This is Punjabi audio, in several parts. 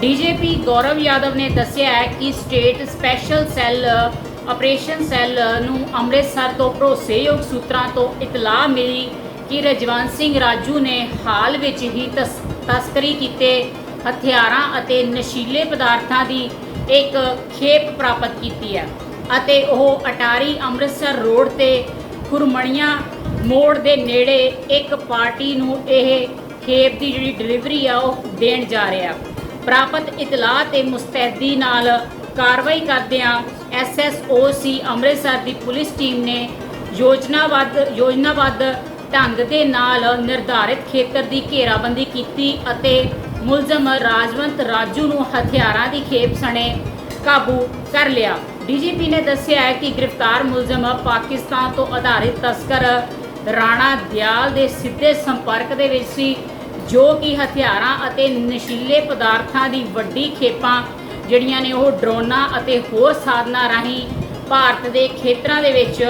ਡੀਜੀਪੀ ਗੌਰਵ ਯਾਦਵ ਨੇ ਦੱਸਿਆ ਹੈ ਕਿ state special cell, operation cell ਨੂੰ ਅੰਮ੍ਰਿਤਸਰ ਤੋਂ ਭਰੋਸੇਯੋਗ ਸੂਤਰਾਂ ਤੋਂ ਇਤਲਾਹ ਮਿਲੀ ਕਿ ਰਜਵੰਤ ਸਿੰਘ ਰਾਜੂ ਨੇ ਹਾਲ ਵਿੱਚ ਹੀ ਤਸ- ਤਸਕਰੀ ਕੀਤੇ ਹਥਿਆਰਾਂ ਅਤੇ ਨਸ਼ੀਲੇ ਪਦਾਰਥਾਂ ਦੀ ਇੱਕ ਖੇਪ ਪ੍ਰਾਪਤ ਕੀਤੀ ਹੈ ਅਤੇ ਉਹ ਅਟਾਰੀ ਅੰਮ੍ਰਿਤਸਰ ਰੋਡ ਤੇ ਖੁਰਮਣੀਆਂ ਮੋੜ ਦੇ ਨੇੜੇ ਇੱਕ ਪਾਰਟੀ ਨੂੰ ਇਹ ਖੇਪ ਦੀ ਜਿਹੜੀ ਡਿਲੀਵਰੀ ਆ ਉਹ ਦੇਣ ਜਾ ਰਿਹਾ। ਪ੍ਰਾਪਤ ਇਤਲਾਹ ਤੇ ਮੁਸਤੈਦੀ ਨਾਲ ਕਾਰਵਾਈ ਕਰਦਿਆਂ ਐਸਐਸਓਸੀ ਅੰਮ੍ਰਿਤਸਰ ਦੀ ਪੁਲਿਸ ਟੀਮ ਨੇ ਯੋਜਨਾਬੱਧ ਯੋਜਨਾਬੱਧ ਢੰਗ ਦੇ ਨਾਲ ਨਿਰਧਾਰਿਤ ਖੇਤਰ ਦੀ ਘੇਰਾਬੰਦੀ ਕੀਤੀ ਅਤੇ ਮੁਲਜ਼ਮ ਰਾਜਵੰਤ ਰਾਜੂ ਨੂੰ ਹਥਿਆਰਾਂ ਦੀ ਖੇਪ ਸਣੇ ਕਾਬੂ ਕਰ ਲਿਆ। ਡੀਜੀਪੀ ਨੇ ਦੱਸਿਆ ਹੈ ਕਿ ਗ੍ਰਿਫਤਾਰ ਮੁਲਜ਼ਮ ਪਾਕਿਸਤਾਨ ਤੋਂ ਆਧਾਰਿਤ ਤਸਕਰ ਰਾਣਾ ਦਿਆਲ ਦੇ ਸਿੱਧੇ ਸੰਪਰਕ ਦੇ ਵਿੱਚ ਸੀ। ਜੋ ਕਿ ਹਥਿਆਰਾਂ ਅਤੇ ਨਸ਼ੀਲੇ ਪਦਾਰਥਾਂ ਦੀ ਵੱਡੀ ਖੇਪਾਂ ਜਿਹੜੀਆਂ ਨੇ ਉਹ ਡਰੋਨਾਂ ਅਤੇ ਹੋਰ ਸਾਧਨਾਂ ਰਾਹੀਂ ਭਾਰਤ ਦੇ ਖੇਤਰਾਂ ਦੇ ਵਿੱਚ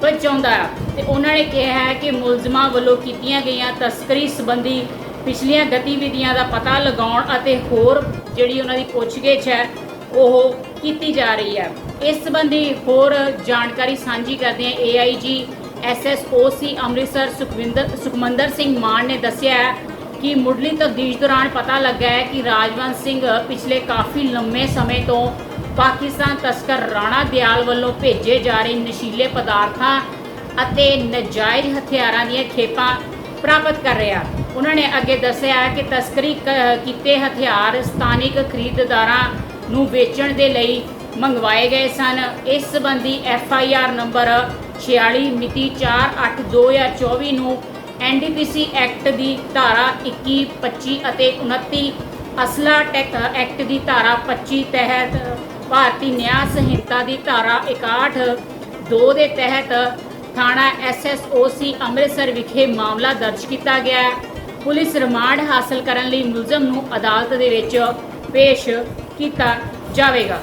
ਪਹੁੰਚਾਉਂਦਾ ਹੈ। ਤੇ ਉਹਨਾਂ ਨੇ ਕਿਹਾ ਹੈ ਕਿ ਮੁਲਜ਼ਮਾਂ ਵੱਲੋਂ ਕੀਤੀਆਂ ਗਈਆਂ ਤਸਕਰੀ ਸੰਬੰਧੀ ਪਿਛਲੀਆਂ ਗਤੀਵਿਧੀਆਂ ਦਾ ਪਤਾ ਲਗਾਉਣ ਅਤੇ ਹੋਰ ਜਿਹੜੀ ਉਹਨਾਂ ਦੀ ਪੁੱਛਗਿੱਛ ਹੈ, ਉਹ ਕੀਤੀ ਜਾ ਰਹੀ ਹੈ। ਇਸ ਸੰਬੰਧੀ ਹੋਰ ਜਾਣਕਾਰੀ ਸਾਂਝੀ ਕਰਦੇ ਹਾਂ। ਏਆਈਜੀ ਐਸਐਸਓਸੀ ਅੰਮ੍ਰਿਤਸਰ ਸੁਖਵਿੰਦਰ ਸੁਖਮੰਦਰ ਸਿੰਘ ਮਾਨ ਨੇ ਦੱਸਿਆ ਹੈ ਕਿ ਮੁੱਢਲੀ ਤਬਦੀਸ਼ ਦੌਰਾਨ ਪਤਾ ਲੱਗਾ ਹੈ ਕਿ ਰਾਜਵੰਤ ਸਿੰਘ ਪਿਛਲੇ ਕਾਫੀ ਲੰਮੇ ਸਮੇਂ ਤੋਂ ਪਾਕਿਸਤਾਨ ਤਸਕਰ ਰਾਣਾ ਦਿਆਲ ਵੱਲੋਂ ਭੇਜੇ ਜਾ ਰਹੇ ਨਸ਼ੀਲੇ ਪਦਾਰਥਾਂ ਅਤੇ ਨਜਾਇਜ਼ ਹਥਿਆਰਾਂ ਦੀਆਂ ਖੇਪਾਂ ਪ੍ਰਾਪਤ ਕਰ ਰਿਹਾ। ਉਹਨਾਂ ਨੇ ਅੱਗੇ ਦੱਸਿਆ ਹੈ ਕਿ ਤਸਕਰੀ ਕ- ਕੀਤੇ ਹਥਿਆਰ ਸਥਾਨਿਕ ਖਰੀਦਦਾਰਾਂ ਨੂੰ ਵੇਚਣ ਦੇ ਲਈ ਮੰਗਵਾਏ ਗਏ ਸਨ। ਇਸ ਸੰਬੰਧੀ ਐਫ ਆਈ ਆਰ ਨੰਬਰ 46 ਮਿਤੀ 4/8/2024 ਨੂੰ ਐਨਡੀਪੀਸੀ ਐਕਟ ਦੀ ਧਾਰਾ 21 25 ਅਤੇ 29 ਅਸਲਾ ਟੈਕ, ਐਕਟ ਦੀ ਧਾਰਾ 25 ਤਹਿਤ ਭਾਰਤੀ ਨਿਆਂ ਸੰਹਿਤਾ ਦੀ ਧਾਰਾ 61 2 ਦੇ ਤਹਿਤ ਥਾਣਾ ਐਸਐਸਓਸੀ ਅੰਮ੍ਰਿਤਸਰ ਵਿਖੇ ਮਾਮਲਾ ਦਰਜ ਕੀਤਾ ਗਿਆ ਪੁਲਿਸ ਰਿਮਾਂਡ ਹਾਸਲ ਕਰਨ ਲਈ ਮੁਲਜ਼ਮ ਨੂੰ ਅਦਾਲਤ ਦੇ ਵਿੱਚ ਪੇਸ਼ ਕੀਤਾ ਜਾਵੇਗਾ।